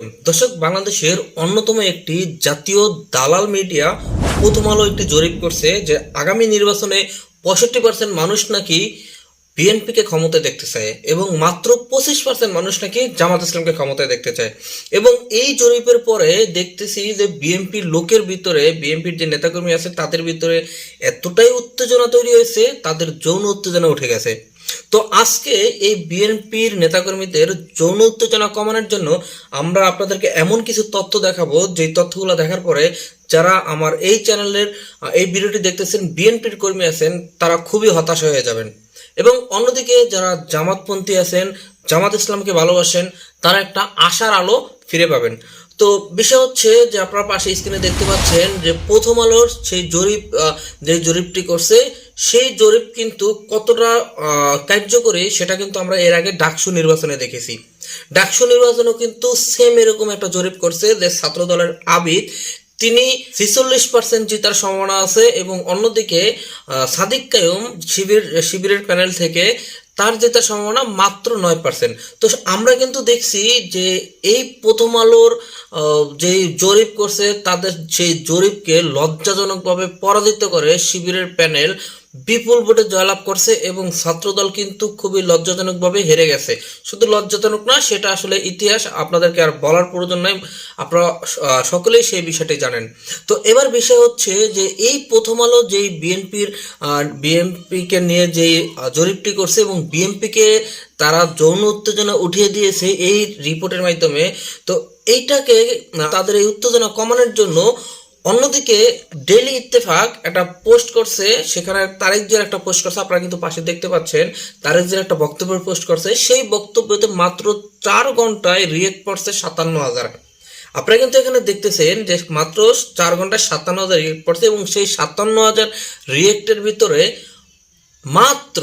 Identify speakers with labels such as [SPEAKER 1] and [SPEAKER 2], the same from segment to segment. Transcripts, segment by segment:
[SPEAKER 1] দর্শক, বাংলাদেশের অন্যতম একটি জাতীয় দালাল মিডিয়া প্রথম আলো একটি জরিপ করছে যে আগামী নির্বাচনে পঁয়ষট্টি পার্সেন্ট মানুষ নাকি বিএনপিকে ক্ষমতায় দেখতে চায় এবং মাত্র পঁচিশ পার্সেন্ট মানুষ নাকি জামাত ইসলামকে ক্ষমতায় দেখতে চায়। এবং এই জরিপের পরে দেখতেছি যে বিএনপির লোকের ভিতরে, বিএনপির যে নেতাকর্মী আছে, তাদের ভিতরে এতটাই উত্তেজনা তৈরি হয়েছে, তাদের যৌন উত্তেজনা উঠে গেছে। তো আজকে এই বিএনপির নেতাকর্মীদের যৌন উত্তেজনা কমানোর জন্য আমরা আপনাদেরকে এমন কিছু তথ্য দেখাবো যে তথ্যগুলো দেখার পরে যারা আমার এই চ্যানেলের এই ভিডিওটি দেখতেছেন, বিএনপির কর্মী আছেন, তারা খুবই হতাশ হয়ে যাবেন। এবং অন্যদিকে যারা জামাতপন্থী আছেন, জামাত ইসলামকে ভালোবাসেন, তারা একটা আশার আলো ফিরে পাবেন। তো বিষয় হচ্ছে যে আপনার পাশে স্ক্রিনে দেখতে পাচ্ছেন যে প্রথম আলোর সেই জরিপ যে জরিপটি করছে সেই জরিপ কিন্তু কতটা কার্যকরী সেটা কিন্তু আমরা এর আগে ডাকসু নির্বাচনে দেখেছি। ডাকসু নির্বাচনেও কিন্তু সেম এরকম একটা জরিপ করছে যে ছাত্র দলের আবিদ, তিনি ছিচল্লিশ পার্সেন্ট জেতার সম্ভাবনা আছে এবং অন্যদিকে সাদিক কায়ুম শিবির, শিবিরের প্যানেল থেকে তার জেতার সম্ভাবনা মাত্র নয় পার্সেন্ট তো আমরা কিন্তু দেখছি যে এই প্রথম আলোর যে জরিপ করছে, তাদের সেই জরিপকে লজ্জাজনকভাবে পরাজিত করে শিবিরের প্যানেল বিপুল ভোটে জয়লাভ করছে এবং ছাত্রদল কিন্তু খুবই লজ্জাজনকভাবে হেরে গেছে। শুধু লজ্জাজনক না সেটা আসলে ইতিহাস আপনাদেরকে আর বলার প্রয়োজন নাই। আপনারা সকলেই সেই বিষয়টি জানেন। তো এবার বিষয় হচ্ছে যে এই প্রথম আলো যেই বিএনপির বিএনপিকে নিয়ে আহ, জরিপটি করছে এবং বিএনপিকে তারা যৌন উত্তেজনা উঠিয়ে দিয়েছে এই রিপোর্টের মাধ্যমে তো এইটাকে তাদের এই উত্তেজনা কমানোর জন্য অন্যদিকে ডেলি ইত্তেফাক একটা পোস্ট করছে, সেখানে তারেক জিয়ার একটা পোস্ট করছে, আপনারা কিন্তু পাশে দেখতে পাচ্ছেন, তারেক জিয়ার একটা বক্তব্য পোস্ট করছে, সেই বক্তব্যতে মাত্র চার ঘন্টায় রিয়েক্ট পড়ছে সাতান্ন হাজার। আপনারা কিন্তু এখানে দেখতেছেন যে মাত্র চার ঘন্টায় সাতান্ন হাজার রিয়েক্ট পড়ছে এবং সেই সাতান্ন হাজার রিয়েক্টের ভিতরে মাত্র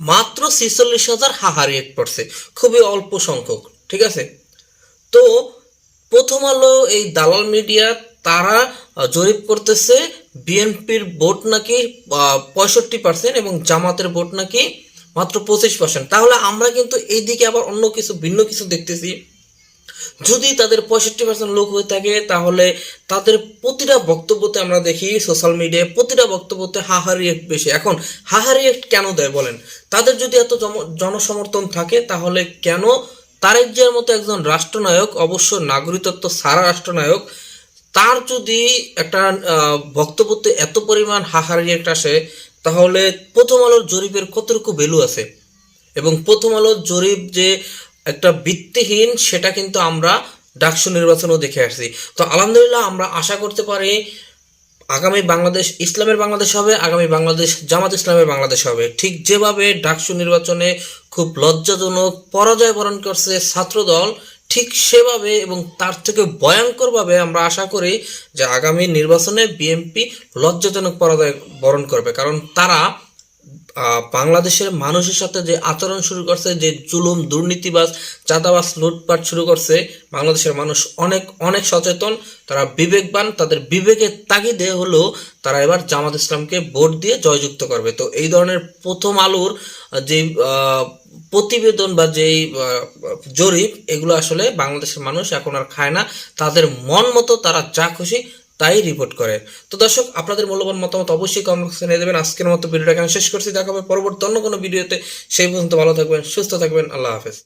[SPEAKER 1] মাত্র ছিচল্লিশ হাজার হাহা রিয়েক্ট পড়ছে খুবই অল্প সংখ্যক, ঠিক আছে? তো প্রথম আলো এই দালাল মিডিয়া তারা জরিপ করতেছে, বিএনপির ভোট নাকি পঁয়ষট্টি পার্সেন্ট এবং জামাতের ভোট নাকি মাত্র পঁচিশ পার্সেন্ট তাহলে আমরা কিন্তু এইদিকে আবার অন্য কিছু, ভিন্ন কিছু দেখতেছি। যদি তাদের পঁয়ষট্টি পার্সেন্ট লোক হয়ে থাকে, তাহলে তাদের প্রতিটা বক্তব্যতে আমরা দেখি সোশ্যাল মিডিয়ায় প্রতিটা বক্তব্যতে হাহারি এক বেশি। এখন হাহারি এক কেন দেয় বলেন? তাদের যদি এত জনসমর্থন থাকে, তাহলে কেন? তারেক জিয়ার মতো একজন রাষ্ট্রনায়ক, অবশ্য নাগরিকত্ব সারা রাষ্ট্রনায়ক তার যদি একটা বক্তব্যতে এত পরিমাণ হাহার একটা আসে, তাহলে প্রথম আলোর জরিপের কতটুকু ভ্যালু আছে? এবং প্রথম আলোর জরিপ যে একটা ভিত্তিহীন, সেটা কিন্তু আমরা ডাকসু নির্বাচনেও দেখে আসছি। তো আলহামদুলিল্লাহ আমরা আশা করতে পারি আগামী বাংলাদেশ ইসলামের বাংলাদেশ হবে, আগামী বাংলাদেশ জামাত ইসলামের বাংলাদেশ হবে। ঠিক যেভাবে ডাকসু নির্বাচনে খুব লজ্জাজনক পরাজয় বরণ করছে ছাত্রদল ঠিক সেভাবে এবং তার থেকে ভয়ঙ্করভাবে আমরা আশা করি যে আগামী নির্বাচনে বিএনপি লজ্জাজনক পরাজয় বরণ করবে। কারণ তারা বাংলাদেশের মানুষের সাথে যে আচরণ শুরু করছে, যে জুলুম, দুর্নীতিবাজ, চাঁদাবাজ, লুটপাট শুরু করছে, বাংলাদেশের মানুষ অনেক অনেক সচেতন, তারা বিবেকবান, তাদের বিবেকের তাগিদে হলেও তারা এবার জামাত ইসলামকে ভোট দিয়ে জয়যুক্ত করবে। তো এই ধরনের প্রথম আলোর যে প্রতিবেদন বা যেই জরিপ, এগুলো আসলে বাংলাদেশের মানুষ এখন আর খায় না। তাদের মন মতো তারা যা খুশি তাই রিপোর্ট করে। তো দর্শক, আপনাদের মূল্যবান মতামত অবশ্যই কমেন্ট বক্সে দেবেন। আজকের মতো ভিডিওটা এখানে শেষ করছি। দেখা হবে পরবর্তী অন্য কোনো ভিডিওতে। সেই পর্যন্ত ভালো থাকবেন, সুস্থ থাকবেন। আল্লাহ হাফেজ।